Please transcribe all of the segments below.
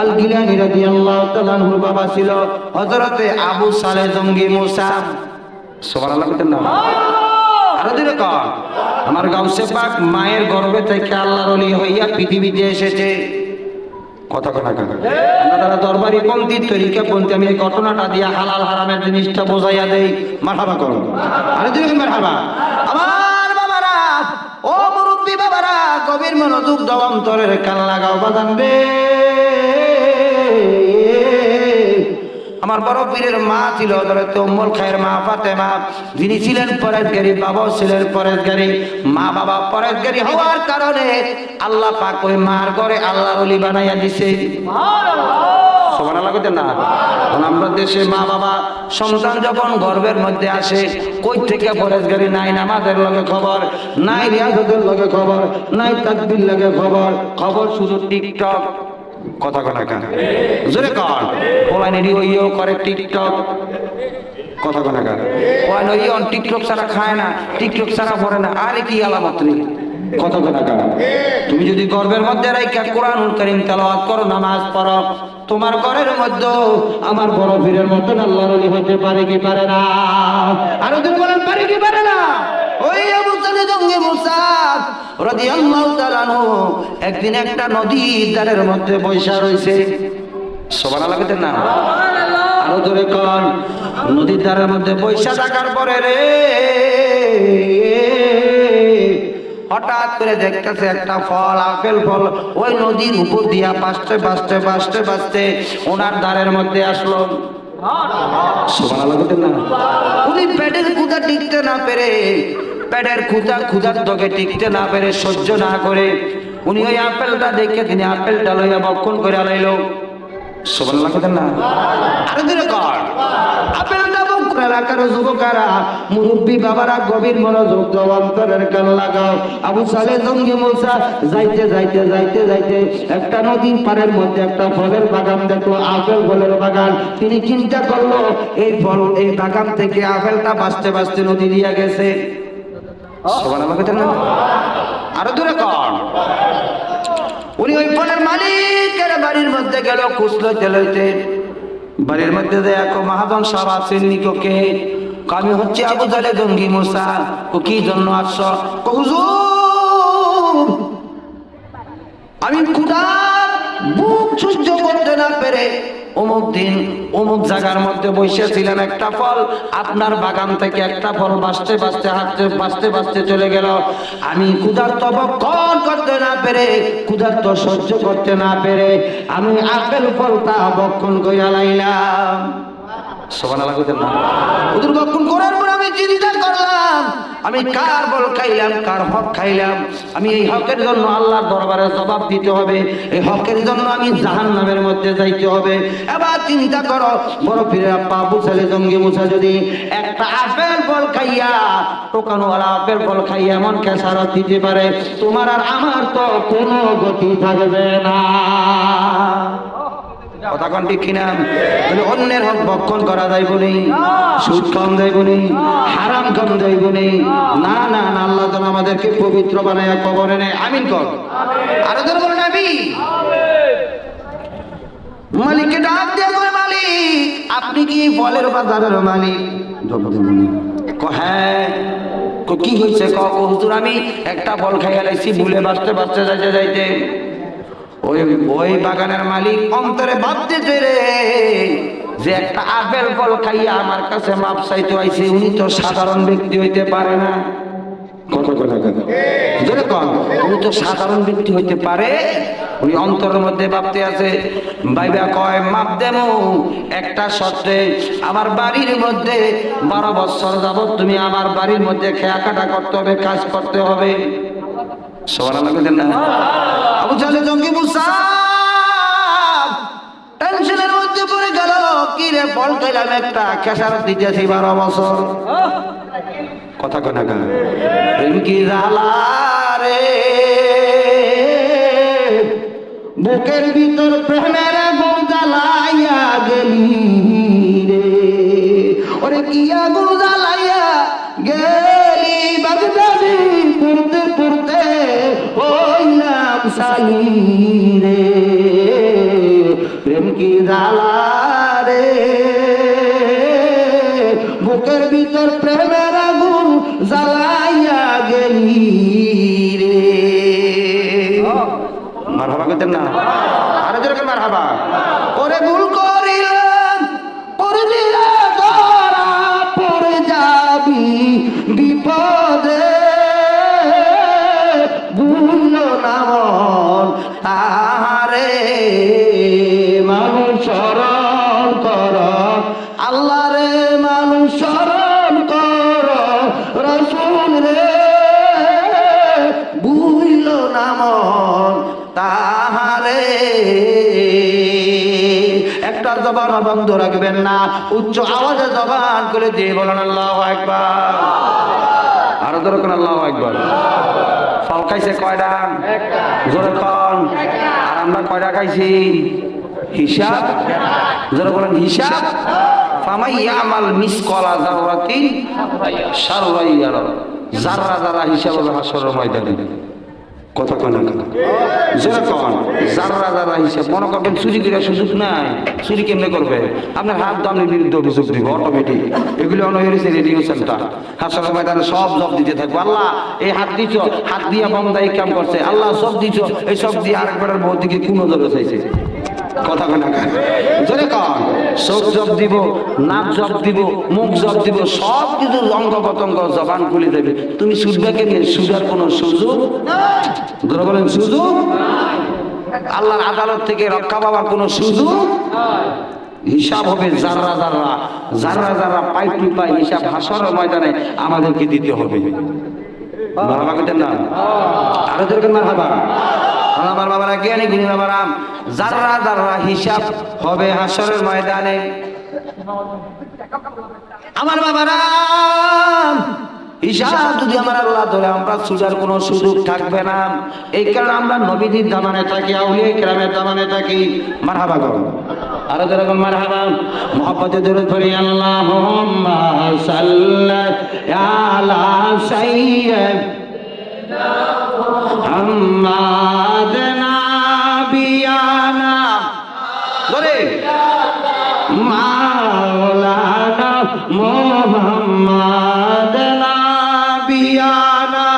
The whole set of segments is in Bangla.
আল গিলানি রাদিয়াল্লাহু তাআলা আনহুর বাবা ছিল হযরতে আবু সালে জঙ্গি মুসা। সুবহানাল্লাহ বলতেন না। আরও দিলে কর আমার গাউসে পাক মায়ের গর্ভে থেকে আল্লাহর ওলি হইয়া পৃথিবীতে এসেছে। কথা কথা কথা আমরা তারা দরবারি পন্থী তরিকা পন্থী আমি এই ঘটনাটা দিয়া হালাল হারামের জিনিসটা বোঝাইয়া দেই। মারহাবা করো। আরে দিলে মারহাবা। আমার বাবারা ও মুরব্বী বাবারা কবির মনোযোগ দাও অন্তরের কান লাগাও বাজান আমার বড় পীরের মা ছিল হযরত উম্মুল খায়ের মা ফাতেমা। যিনি ছিলেন পরেশগারী বাবাও ছিলেন পরেশগারী। মা বাবা পরেশগারী হওয়ার কারণে আল্লাহ পাক ওই মার ঘরে আল্লাহর ওলি বানাইয়া দিছে। লাগতে না? আমরা দেশে মা বাবা সন্তান যখন গর্ভের মধ্যে আসে কই থেকে পরেশগারী নাই নামাজের লগে খবর নাই রিয়াজতের লগে খবর নাই তাকবির লগে খবর খবর শুধু টিকটক। কথা কথা কেন? জোরে কর ওলাই নেডি ওইও করে টিকটক। কথা কথা কেন? ওই অন টিকটক ছাড়া খায় না টিকটক ছাড়া পড়ে না। আরে কি আলামত রে? কথা কথা কেন? তুমি যদি গর্বের মধ্যে রাইকা কোরআনুল করিম তেলাওয়াত করো নামাজ পড়ো তোমার ঘরের মধ্যে আমার বড় ভিড়ের মতন আল্লাহর ওলি হতে পারে কি পারে না? আরও যদি বলেন পারে কি পারে না? ওই আবু সালে জঙ্গি মুসা রাদিয়াল্লাহু তাআলা একদিন একটা নদীর ধারের মধ্যে বৈশা রইছে। সুবহানাল্লাহ কইতেন না? আরও জোরে কন। নদীর ধারের মধ্যে বৈশা থাকার পরে রে হঠাৎ করে দেখতেছে একটা ফল আপেল ফল ওই নদীর উপর দিয়া বাঁচতে বাঁচতে বাঁচতে বাঁচতে ওনার দ্বারের মধ্যে আসলো। উনি পেটের ক্ষুধা টিকতে না পেরে, পেটের ক্ষুধা ক্ষুদার তোকে টিকতে না পেরে সহ্য না করে, উনি ওই আপেলটা দেখে তিনি আপেলটা লইয়া বক্ষণ করে আলাইলো বাবারা গভীর মনোযোগ আবু যাইতে যাইতে যাইতে যাইতে একটা নদীর পাড়ের মধ্যে একটা ফলের বাগান দেখল, আপেল ফলের বাগান। তিনি চিন্তা করল, এই ফল, এই বাগান থেকে আপেলটা বাঁচতে বাঁচতে নদী দিয়া গেছে। আরও দূরে কর। উনি ওই ফলের মালিকের বাড়ির মধ্যে গেল খুঁজলো লইতে বাড়ির মধ্যে যে এক মহাজন সাহেব আছেন নিকোকে আমি হচ্ছে আবু জালে জঙ্গি মুসা। ও কি জন্য আসছ? আমি খুদা বুক সহ্য করতে না পেরে অমুক দিন অমুক জায়গার মধ্যে বসেছিলেন একটা ফল, আপনার বাগান থেকে একটা ফল বাঁচতে বাঁচতে হাঁটতে বাঁচতে বাঁচতে চলে গেল। আমি ক্ষুধার্ত বক্ষণ করতে না পেরে, ক্ষুধার্ত সহ্য করতে না পেরে আমি আপেল ফলটা বক্ষণ কইরা লাইলাম সবান আলাদা না। ওদের করার পর আমি করলাম আমি কার বল খাইলাম, কার হক খাইলাম? আমি এই হকের জন্য আল্লাহর দরবারে জবাব দিতে হবে। এই হকের জন্য আমি জাহান নামের মধ্যে যাইতে হবে। এবার চিন্তা করো, বড় ফিরে আব্বা বুঝালে জঙ্গি মুছা যদি একটা আপেল ফল খাইয়া, টোকানোওয়ালা আপেল ফল খাইয়া এমন খেসারত দিতে পারে, তোমার আর আমার তো কোনো গতি থাকবে না। কথা ঠিক কিনা তাহলে অন্যের হক ভক্ষণ করা যাইব নি সুদ কম যাইব নি হারাম কম যাইব নি না না না, আল্লাহ যেন আমাদেরকে পবিত্র বানায়, কবরে নেই আমিন কর। আরও ধর বলেন আমি মালিককে ডাক দিয়ে বলে, মালিক, আপনি কি ফলের বাজারের মালিক? হ্যাঁ। ক- হয়েছে? আমি একটা বল খাইয়া লাইছি ভুলে বাঁচতে বাঁচতে, যাইতে যাইতে। ওই ওই বাগানের মালিক অন্তরে ভাবতেছে রে যে একটা আপেল ফল খাইয়া আমার কাছে মাপ চাইতে আইছে, উনি তো সাধারণ ব্যক্তি হইতে পারে না। উনি তো সাধারণ হইতে পারে। অন্তরের মধ্যে ভাবতে কয়, মাপ একটা শর্তে, আমার বাড়ির মধ্যে বারো বছর যাবত তুমি আমার বাড়ির মধ্যে খেয়া কাটা করতে হবে, কাজ করতে হবে। সবার আলাদা না। আবু জালে জঙ্গি মুসা টেনশনের মধ্যে পড়ে গেল কি রে বল খাইলাম একটা খেসারত দিতেছি বারো বছর। কথা কনা গা প্রেম কি জ্বালা রে বুকের ভিতর কি জ্বালা রে বুকের ভিতর প্রেমের আগুন জ্বালাইয়া গেলি রে। মার হাবা না? আরও যেরকম মার হাবা ওরে ভুল করিলাম ওরে দিলে ধরা পড়ে যাবি বিপদে। ভুল নামন তাহারে। জবান বন্ধ রাখবেন না। উচ্চ আওয়াজে জবান করে দিয়ে বলেন, আল্লাহ একবার আরও দরকার আল্লাহ একবার খাইছে কয়টা জোরে কন। আর আমরা কয়টা খাইছি? হিসাব। জোরে বলেন, হিসাব। ফামাই ইয়ামাল মিসকলা জাররাতিন শাররাই ইয়ারা জাররা জাররা হিসাব হবে হাসরের ময়দানে। কথা কন? কন জাররা জাররা হিসাব মনে করবেন চুরি করার সুযোগ নাই, চুরি কেমনে করবে? আপনার হাত দামের বিরুদ্ধে অভিযোগ দিব অটোমেটিক এগুলো হয়েছে রেডিও সেন্টার। হাসপাতাল ময়দানে সব জব দিতে থাকব। আল্লাহ, এই হাত দিছ, হাত দিয়ে বন্ধা এই কাম করছে। আল্লাহ সব দিছ, এই সব দিয়ে আরেকবারের বউ দিকে কোনো জবে চাইছে। কথা কন না কেন? জোরে কন। চোখ জব দিব, নাক জব দিব, মুখ জব দিব, সব কিছু অঙ্গ পতঙ্গ জবান খুলে দেবে। তুমি সুদবে কেমনি সুদার কোনো সুযোগ ধরে বলেন, সুযোগ আল্লাহর আদালত থেকে রক্ষা পাওয়ার কোনো সুযোগ হিসাব হবে জাররা জাররা জাররা জাররা পাই টু পাই হিসাব হাসরের ময়দানে আমাদেরকে দিতে হবে। বাবা কেটেন না? আরও না হাবা আমার বাবারা জ্ঞানী গুণী বাবারা জাররা জাররা হিসাব হবে হাসরের ময়দানে। আমার বাবারা, হিসাব যদি আমার আল্লাহ ধরে, আমরা সুজার কোনো সুযোগ থাকবে না। এই কারণে আমরা নবীদের দামানে থাকি, আউলিয়া গ্রামের দামানে থাকি। মারহাবা করো। আরও যেরকম মারহাবা মোহাম্মতে ধরে ধরি আল্লাহ আলা সাইয়্যিদ। হাম্মাদ নাবিয়ানা ধরে। মাওলানা মোহাম্মদ নাবিয়ানা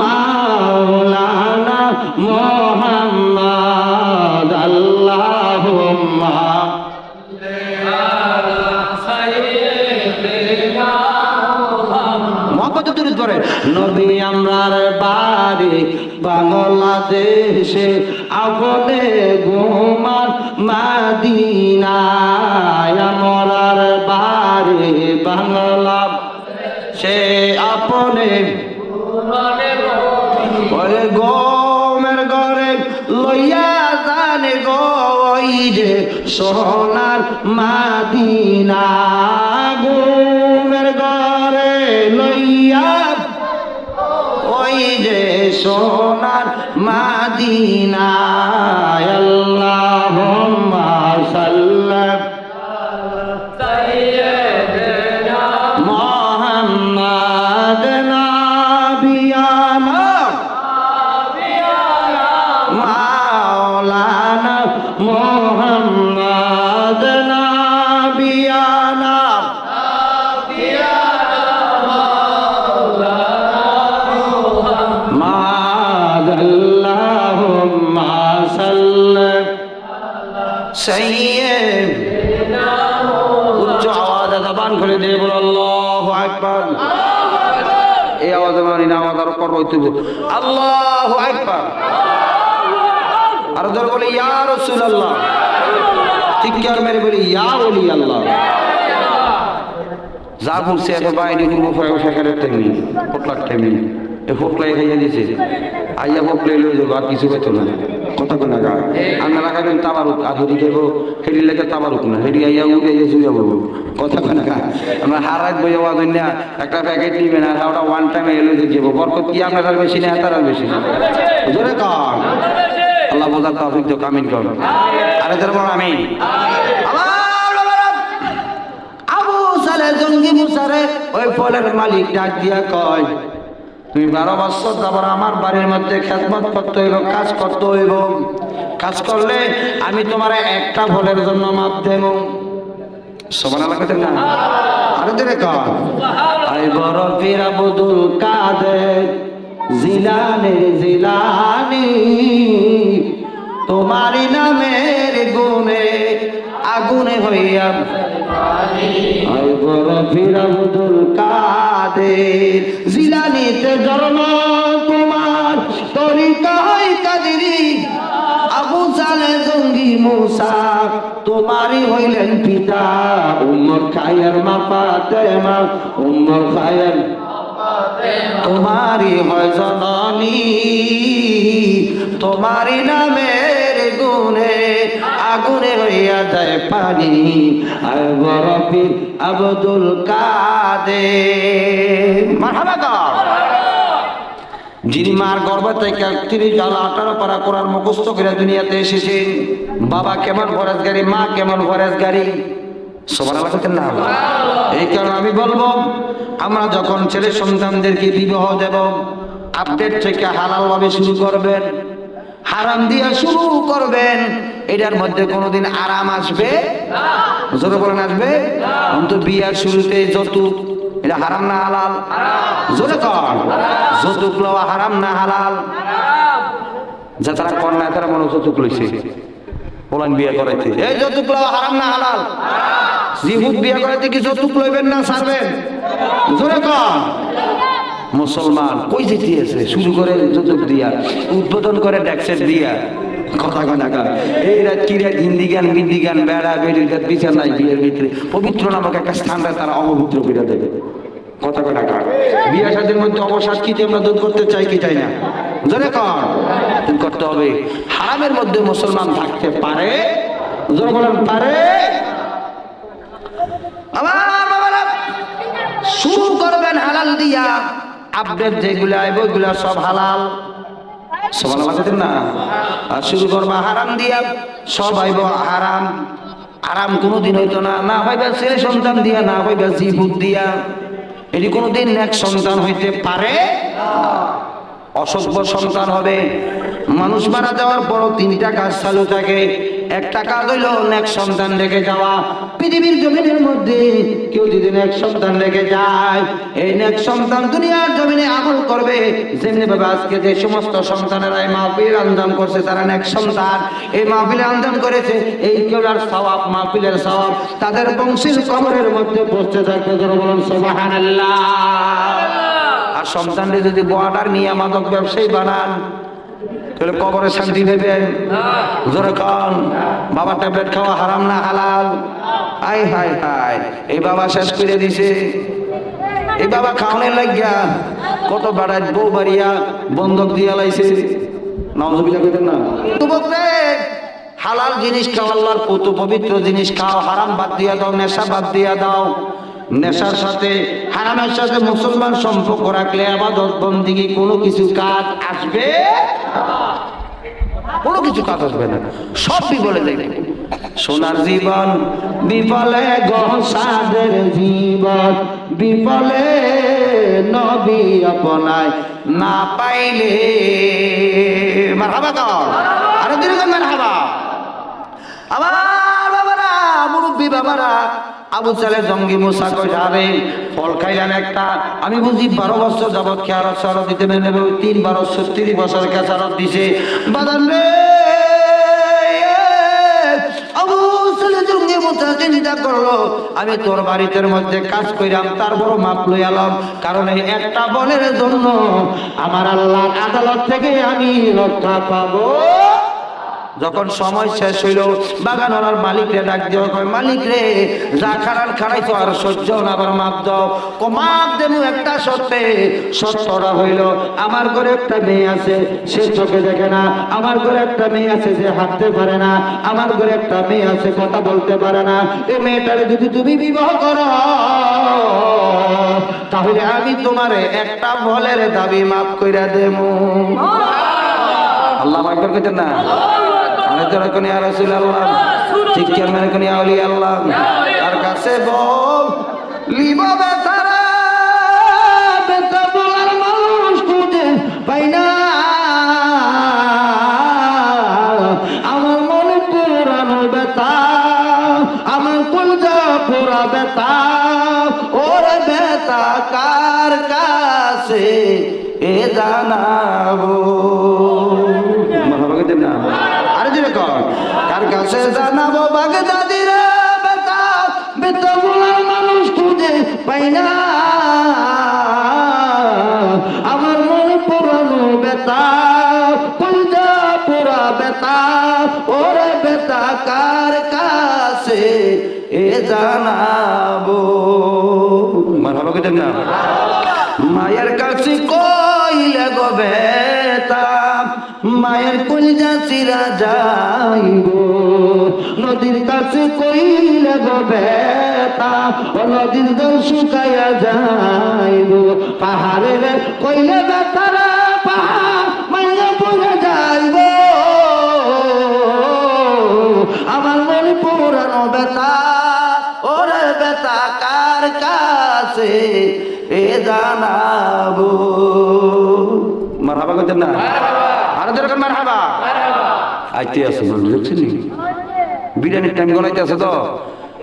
মাওলানা মোহাম্মদ আল্লাহুম্মা মহব্বত দূরে ধরে আমরার বাড়ি বাংলাদেশে আপনে ঘুমার মাদিনায় আমরার বাড়ি বাংলা। সে আপনে গমের ঘরে লইয়া জানে গই যে সোনার মাদিনা। সোনার মাদিনা আল্লাহ যা বলছে এত বাইরে ফেরা সেখানে তেমনি ফোটলার তেমনি। এ ফোটলাই খাইয়া দিয়েছে আইয়া ফোটলাই লয়ে যাব, আর কিছু পেতো না। কথা কোনা গা আমরা রাখাবেন তাবারুক হেরি দেব হেরি লেগে তাবারুক না হেরি আইয়া উড়ে আইয়া শুয়ে কথা কোনা গা আমরা হারাত বই যাওয়া না একটা প্যাকেট নিবেন, আর ওটা ওয়ান টাইমে এলো যে যাব বরকত কি আপনার আর বেশি না তার আর বেশি না? জোরে কর আল্লাহ বোঝার তৌফিক তো কামিন কর। আরে তোর বড় আমি আমার বাবারা, সালে জঙ্গি মুসারে ওই ফলের মালিক ডাক দিয়া কয়, তুমি বারো বছর তারপর আমার বাড়ির মধ্যে খেদমত করতে হইব, কাজ করতে হইব। কাজ করলে আমি তোমার একটা ভুলের জন্য মাপ দেব। তোমারই নামের গুণে আগুনে হইয়া আব্দুল কাদের। জিলানিতে জন্ম তোমার তরিকা কাদেরি। আবু জঙ্গি তোমারই হইলেন পিতা। উমর খায়ের মা ফাতেমা উমর খায়ের তোমারই হয় জননী। তোমারই নামের গুণে আগুনে হইয়া যায় পানি। আর বরফি আব্দুল কর যিনি মার গর্ভ থেকে তিরিশ জাল আঠারো পারা কোরআন মুখস্থ করে দুনিয়াতে এসেছেন। বাবা কেমন ফরেজগারি, মা কেমন ফরেজগারি? সবার আলাদা না। এই কারণে আমি বলব, আমরা যখন ছেলে সন্তানদেরকে বিবাহ দেব, আপডেট থেকে হালাল ভাবে শুরু করবেন। হারাম দিয়ে শুরু করবেন। এটার মধ্যে কোনোদিন আরাম আসবে? জোরে বলেন, আসবে? অন্ত বিয়ার শুরুতে যৌতুক, এটা হারাম না হালাল? জোরে কর যৌতুক লওয়া হারাম না হালাল? যা তারা না, তারা মনে যৌতুক লইছে। বলেন, বিয়ে করাইতে। এই যৌতুক লওয়া হারাম না হালাল? জিহুদ বিয়ে করাইতে কি যৌতুক লইবেন না ছাড়বেন? জোরে কর মুসলমান কই যেতে আছে শুরু করে যৌতুক দিয়া, উদ্বোধন করে ড্যাক্সেট দিয়া। কথা কি হিন্দি বেড়া ভিতরে। পবিত্র নামক একটা তারা দেবে। কথা মধ্যে আমরা করতে চাই কি না? করতে হবে। হারামের মধ্যে মুসলমান থাকতে পারে? পারে? আমার শুরু করবেন, হালাল দিয়া। আপডেট যেগুলো আইব ওইগুলো সব হালাল। না? আর শুরু করবা, হারাম দিয়া সব আইব, হারাম। আরাম কোনোদিন না না সন্তান দিয়া, না দিয়া। কোনোদিন সন্তান হইতে পারে সন্তান হবে। মানুষ মারা যাওয়ার পরও তিনটা কাজ চালু থাকে। একটা কাজ হইল সন্তান রেখে যাওয়া। পৃথিবীর জমিনের মধ্যে কেউ যদি এক সন্তান রেখে যায় এই এক সন্তান দুনিয়ার জমিনে আমল করবে। যেমনি ভাবে আজকে যে সমস্ত সন্তানেরা এই মাহফিল আন্দোলন করছে তারা এক সন্তান। এই মাহফিলে আন্দোলন করেছে এই কেউলার সওয়াব মাহফিলের সওয়াব তাদের বংশীর কবরের মধ্যে পৌঁছে থাকতে যারা বলুন সুবহানাল্লাহ। আর সন্তানরে যদি বর্ডার নিয়ে মাদক ব্যবসায়ী বানান তাহলে কবরে শান্তি দেবেন। জোরে বাবা ট্যাবলেট খাওয়া হারাম না হালাল। আই হাই হাই। এই বাবা শেষ করে দিছে। এই বাবা খাওয়ানোর লাগিয়া কত বাড়ায় বউ বাড়িয়া বন্ধক দিয়া লাইছে। নজবিলা কইতেন না। যুবকরে হালাল জিনিস খাও, আল্লাহর পুত পবিত্র জিনিস খাও, হারাম বাদ দিয়া দাও, নেশা বাদ দিয়া দাও। নেশার সাথে, হারামের সাথে মুসলমান সম্পর্ক রাখলে আবাদত, বন্দিগি কোনো কিছু কাজ আসবে কোনো কিছু কাজ আসবে না। সবই বলে যাইবে সোনার জীবন, বিফলে গসাদের জীবন, বিফলে নবী অপনায় না পাইলে। মারহাবা কর। আরও দিন মারহাবা। আমার বাবারা, মুরব্বী বাবারা, আবু চালে জঙ্গি মুসা কই যাবে ফল খাইলেন একটা। আমি বুঝি বারো বছর যাবৎ খেয়ারত সারত দিতে মেনে তিন বারো ছত্রিশ বছর খেসারত দিছে। বাদান রে! মুসা চিন্তা করল, আমি তোর বাড়িতে মধ্যে কাজ কইরাম তার বড় মাপ লই আলাম কারণ এই একটা বনের জন্য আমার আল্লাহ আদালত থেকে আমি রক্ষা পাবো। যখন সময় শেষ হইল বাগান ওনার মালিক রে ডাক দিও কয় মালিক রে যা খারান খারাইছো আর সহ্য না আবার মাপ দাও। ক মাপ দেবো একটা সত্যে। সত্যটা হইল আমার ঘরে একটা মেয়ে আছে সে চোখে দেখে না। আমার ঘরে একটা মেয়ে আছে যে হাঁটতে পারে না। আমার ঘরে একটা মেয়ে আছে কথা বলতে পারে না। এই মেয়েটারে যদি তুমি বিবাহ করো তাহলে আমি তোমারে একটা বলের দাবি মাফ কইরা দেবো। আল্লাহ একবার কইতেন না? জোরে কোন ইয়া রাসূলুল্লাহ। চিৎকার মেরে কোন ইয়া আউলিয়া আল্লাহ? তার কাছে বল লিবা বেতারা বেতা বলার মানুষ খুঁজে পাই না। আমার মন পুরানো বেতা আমার কুলজা পুরা বেতা ওর বেতা কার কাছে এ জানাব? কাছে জানাব বাগদাদিরা বেতা বেতা বলার মানুষ খুঁজে পাই না। আমার মনে পুরানো বেতা পঞ্জা পুরা বেতা ওরে বেতা কার কাছে এ জানাব? মারহাবা কইতেন না মায়ের কাছে কইলে গো বেতা। মায়ের কলজা চিরা যাইব নদীর কাছে কইলে বেতা ও নদীর দল শুকাইয়া যাইব পাহাড়ের কইলে বেতারা পাহাড় মাইয়া পড়ে যাইব আমার মনে পুরানো বেতা ওরে বেতা কার কাছে এ জানাব? মারহাবা করতেন না? আরও আইতে আছে বল দেখছেন নি? বিরিয়ানির টাইম গলাইতে আছে তো।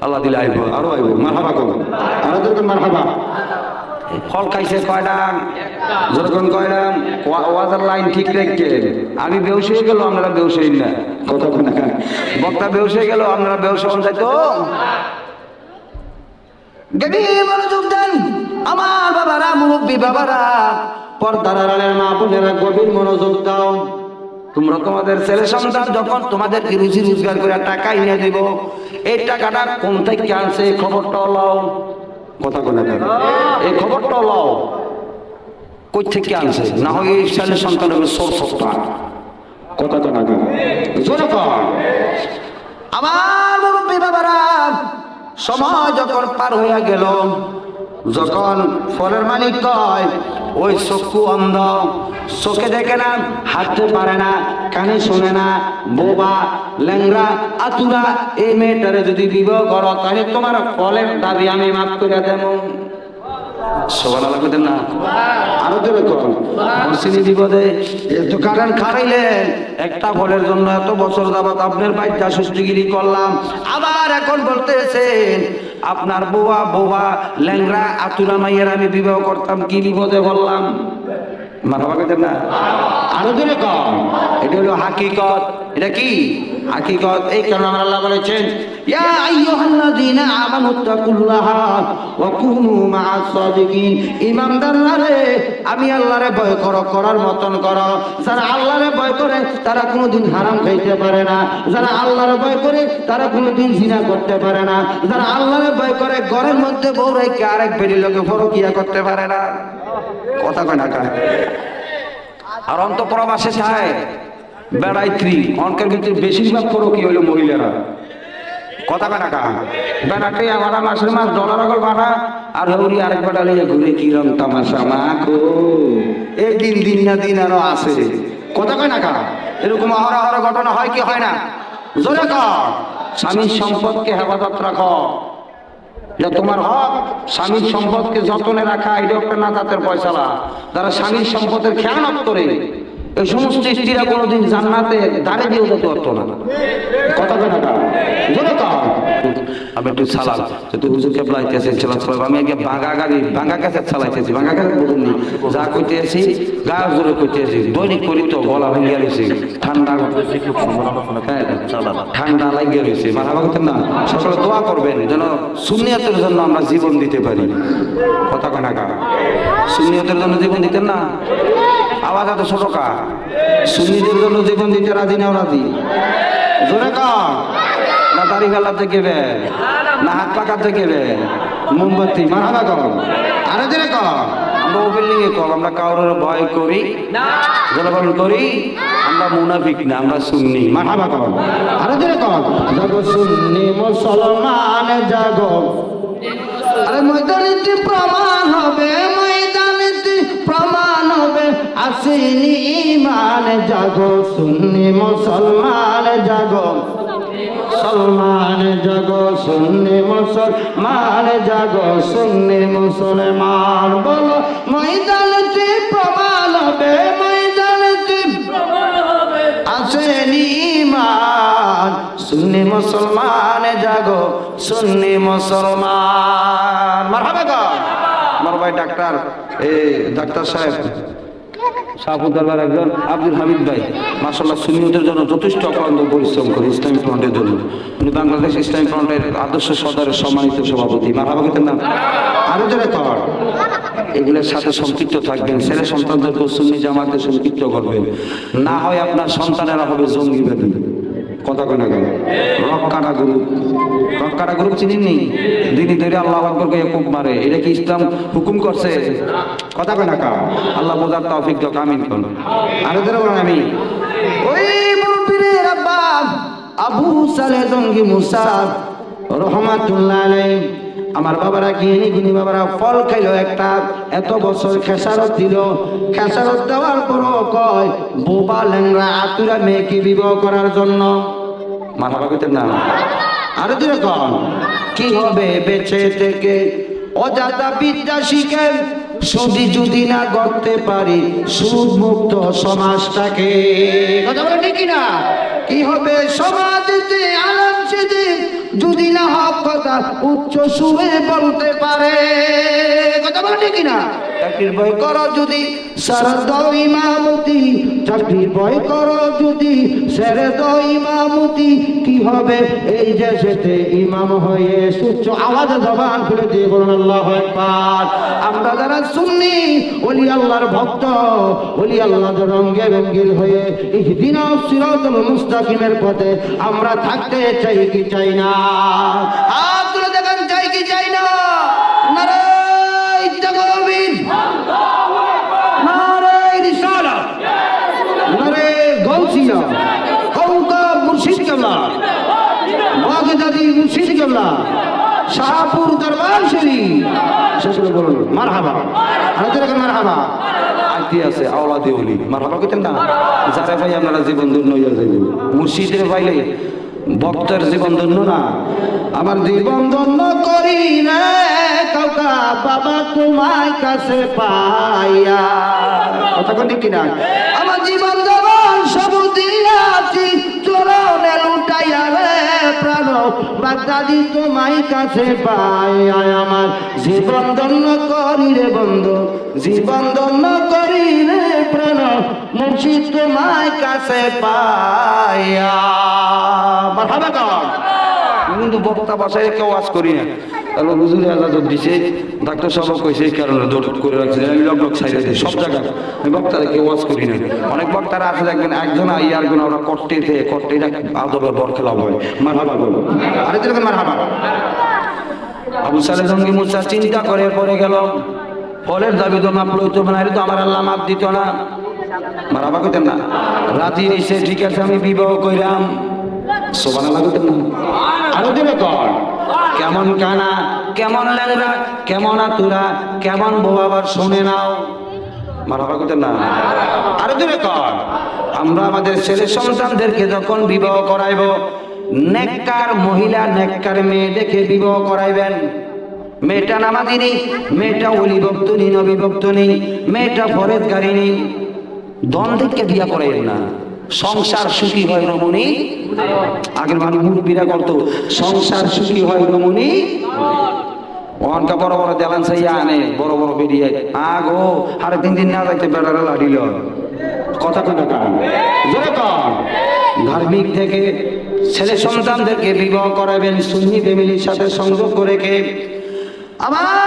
আল্লাহ দিলে আইব আরও আইব। মারহাবা কম। আরও যেরকম মারহাবা। ফল খাইছে কয়ডান যখন কয়ডান ওয়াজার লাইন ঠিক রেখে। আমি বেউস হয়ে গেল আপনারা বেউস না। কথা বক্তা বেউস হয়ে গেল আপনারা বেউস হন যাইতো। গভীর মনোযোগ দেন। আমার বাবারা মুরব্বী বাবারা পর্দার আড়ালের মা বোনেরা গভীর মনোযোগ দাও। তোমরা তোমাদের ছেলে সন্তান যখন তোমাদেরকে রুজি রোজগার করে টাকা এনে দিব, এই টাকাটা কোন থেকে আনছে এই খবরটা লও। কথা বলে এই খবরটা লও। কই থেকে আনছে? না হয় এই ছেলে সন্তান হবে সোর্স অফ কথা তো না আমার মুরব্বী বাবারা, সময় যখন পার হইয়া গেল যখন ফলের মালিক কয় ওই চক্ষু অন্ধ। চোখে দেখে না, হাঁটতে পারে না, কানে শোনে না, বোবা ল্যাংরা আতুরা, এই মেয়েটারে যদি বিবাহ করো, তাহলে তোমার ফলের দাবি আমি মাফ করে দেব। সবার না? একটা জন্য এত বছর যাবত আপনার বাইটা সুষ্টিগিরি করলাম। আবার এখন বলতেছেন আপনার বোয়া বোবা ল্যাংরা আতুরা মাইয়ের আমি বিবাহ করতাম কি বিপদে বললাম? মাথা পাকাতেন না? আরও দিনে কম এটা হলো হাকিকত। এটা কি? হাকিকত। এই কারণে আমার আল্লাহ বলেছেন ইয়া আইয়ুহাল্লাযীনা আমানুত্তাকুল্লাহা ওয়া কুনু মা'আস সাদিকিন। ইমানদাররা রে আমি আল্লাহরে ভয় করো করার মতন করো। যারা আল্লাহরে ভয় করে তারা কোনোদিন হারাম খাইতে পারে না। যারা আল্লাহরে ভয় করে তারা কোনোদিন জিনা করতে পারে না। যারা আল্লাহরে ভয় করে ঘরের মধ্যে বউ রেখে আরেক বেরির লোকে ফরকিয়া করতে পারে না। কথা কয় না কায় আর অন্তঃপ্রবাসে চায় বেড়াইত্রী অঙ্কের ভিতরে বেশিরভাগ পড়ো কি হইল মহিলারা। কথা কয় না কা বেড়াতে আমার মাসের মাস ডলার আগল বাড়া আর হৌরি আরেক লইয়া ঘুরে কি রং তামাশা মা গো? এই দিন দিন না দিন আরও আছে। কথা কয় না কা এরকম অহরহ অহরহ ঘটনা হয় কি হয় না? জোরে কর স্বামীর সম্পদকে হেফাজত রাখো। এটা তোমার হক, স্বামীর সম্পদকে যতনে রাখা এটা একটা নাজাতের পয়সালা যারা স্বামীর সম্পদের খেয়ানত করে এই সমস্ত স্ত্রীরা কোনোদিন জান্নাতে দাঁড়ে দিয়েও যেতে পারতো না। কথা কেনা জোরে কর। আমি একটু সালাম তুই হুজুর কেবলা আইতেছে চালান চালাম আমি আগে ভাঙা গাড়ি ভাঙা কাছে চালাইতেছি ভাঙা কাছে বুঝুননি যা কইতে আছি গা জোরে কইতে আছি দৈনিক করি তো গলা ভেঙে রয়েছে ঠান্ডা হ্যাঁ, ঠান্ডা লাগিয়ে রয়েছে মাথা ভাঙতেন না। সকলে দোয়া করবেন যেন সুনিয়তের জন্য আমরা জীবন দিতে পারি। কথা কানা কা সুনিয়তের জন্য জীবন দিতেন না? আওয়াজ এত ছোট কা সুন্নিদের জন্য জীবন দিতে রাজি নাও রাজি জোরে কা না দাড়ি গালাতে গেবে না হাত পাকাতে গেবে মোমবাতি মারা কম আরে দিনে কম আমরা ওপেনিং এ কম আমরা কারোর ভয় করি জলপালন করি? আমরা মুনাফিক না আমরা সুন্নি মাঠাবা কম আরে দিনে কম জাগো সুন্নি মুসলমান জাগো। আরে ময়দানিতে প্রমাণ হবে। আসেনি ইমান জাগো সুন্নি মুসলমান জাগো মুসলমান জাগো সুন্নি মুসলমান জাগো সুন্নি মুসলমান বলো ময়দানতে প্রমাণ হবে ময়দানতে আসেনি ইমান সুন্নি মুসলমান জাগো সুন্নি মুসলমান মারহাবা গো আমার ভাই ডাক্তার এই ডাক্তার সাহেব শাহপুর দরবার একজন আব্দুল হামিদ ভাই। মাসাল্লাহ সুন্নিয়তের জন্য যথেষ্ট অক্লান্ত পরিশ্রম করে ইসলামিক ফ্রন্টের জন্য। উনি বাংলাদেশ ইসলামিক ফ্রন্টের আদর্শ সদরের সম্মানিত সভাপতি। কিন্তু নাম আরও যারা পাওয়ার এগুলোর সাথে সম্পৃক্ত থাকবেন। ছেলে সন্তানদেরকে সুন্নি জামাতে সম্পৃক্ত করবেন। না হয় আপনার সন্তানেরা হবে জঙ্গিবাদী কথা কয় কেন? রক্কাটা গ্রুপ। রক্কাটা গ্রুপ চিনিনি দিনই ধরে আল্লাহ আকবর কে মারে। এটা কি ইসলাম হুকুম করছে? কথা কয় কা? আল্লাহ বোঝার তৌফিক দাও, আমিন আরও ধরে আমি। ওই মুরব্বির আবু সালে জঙ্গি মুসা, রহমাতুল্লাহ আলাইহি। আমার বাবারা গিয়ে গুনি বাবারা ফল খাইলো একটা, এত বছর খেসারত দিল। খেসারত দেওয়ার পরও কয়, বোবা ল্যাংরা আতুরা মেয়েকে বিবাহ করার জন্য। মাথা পাকিতেন না আরও দূরে কন। কি হবে বেঁচে থেকে? অজাতা বিদ্যা শিখে সুদি যদি না করতে পারি সুদ মুক্ত সমাজটাকে। কথা বলে ঠিকই না কি হবে সমাজেতে আলাম সেদিন যদি না হক কথা, উচ্চ সুরে বলতে পারে। কথা বলে ঠিকই না চাকরির বই করো। যদি দাও ইমামতি, চাকরির বই করো যদি ইমামতি, কি হবে? এই দেশেতে ইমাম হয়ে সুচ্চ আওয়াজে জবান খুলে দিয়ে বলুন, আল্লাহ একবার আমরা যারা শুননি ওলি আল্লাহর ভক্ত, ওলি আল্লাহ রঙ্গে রঙ্গিল হয়ে ইহদিনা সিরাতুল মুস্তাকিমের পথে আমরা থাকতে চাই কি চাই না? হাত তুলে দেখেন চাই কি চাই না নারায় তাকবীর নারায় রিসালাত নারায় গাউসিয়া কৌকা মুর্শিদ কেবলা বাগদাদি মুর্শিদ কেবলা শাহপুর দরবার শরীফ শেষ করে বলুন আইতি আছে কইতেন না? যারা ভাই আপনারা জীবন ধন্য হইয়া যাইবেন। মুর্শিদের পাইলে ভক্তের জীবন ধন্য না। আমার জীবন ধন্য করি না কাউকা বাবা তোমার কাছে পাইয়া। কথা কোন কিনা? আমার বাগদাদি তোমায় কাছে পাই আমার জীবন ধন্য করি রে বন্ধু, জীবন ধন্য করি রে প্রাণ, মুর্শিদ তোমায় কাছে পাই কিন্তু বক্তা বাসায় কেউ আজ করি না তাহলে হুজুর আজাদ দিছে। ডাক্তার সাহেব কইছে এই কারণে দৌড় করে রাখছে। আমি লক লক সাইডে দিই সব জায়গায় আমি বক্তারা কেউ ওয়াজ করি না। অনেক বক্তারা আছে দেখবেন, একজন ইয়ার গুণ ওরা কট্টে থেকে কট্টে আদবের বর খেলা হয়। মার হাবা করব আরে দেখেন মার হাবা আবু সালে জঙ্গি মুসা চিন্তা করে পরে গেল। ফলের দাবি তো মাপ লইতো না এটা তো আমার আল্লাহ মাপ দিত না। মারাবা কইতেন না। রাতি এসে ঠিক আছে, আমি বিবাহ কইরাম। সোবানা লাগুতেন না। আরও দিবে কর কেমন কানা, কেমন ল্যাংরা কেমন আতুরা, কেমন বউ আবার শুনে নাও। না? কর আমরা আমাদের সন্তানদেরকে যখন বিবাহ মহিলা বিবাহ করাইবেন। মেয়েটা নামাজি নেই মেয়েটা নেই মেয়েটা দ্বন্দ্বকে বিয়া করাইবেন না। সংসার সুখী হয় রমণী? আগের মানুষ মুরব্বীরা করতো। সংসার সুখী হয় রমণী? বড় বড় দেলান সাইয়া আনে, বড় বড় বেরিয়ে আগো, আরে তিন দিন না যাইতে বেড়ারা লাড়িল কথা কান ধার্মিক থেকে ছেলে সন্তানদেরকে বিবাহ করাবেন সুন্নি ফ্যামিলির সাথে সংযোগ করে কে? আমার বাবারা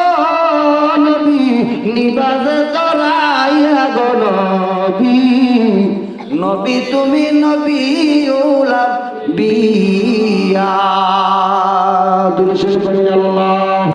নবী নিবাজ করাইয়া গো নবী। তুমি নবী ওলা বিয়া দুরুদ শরীফ আল্লাহ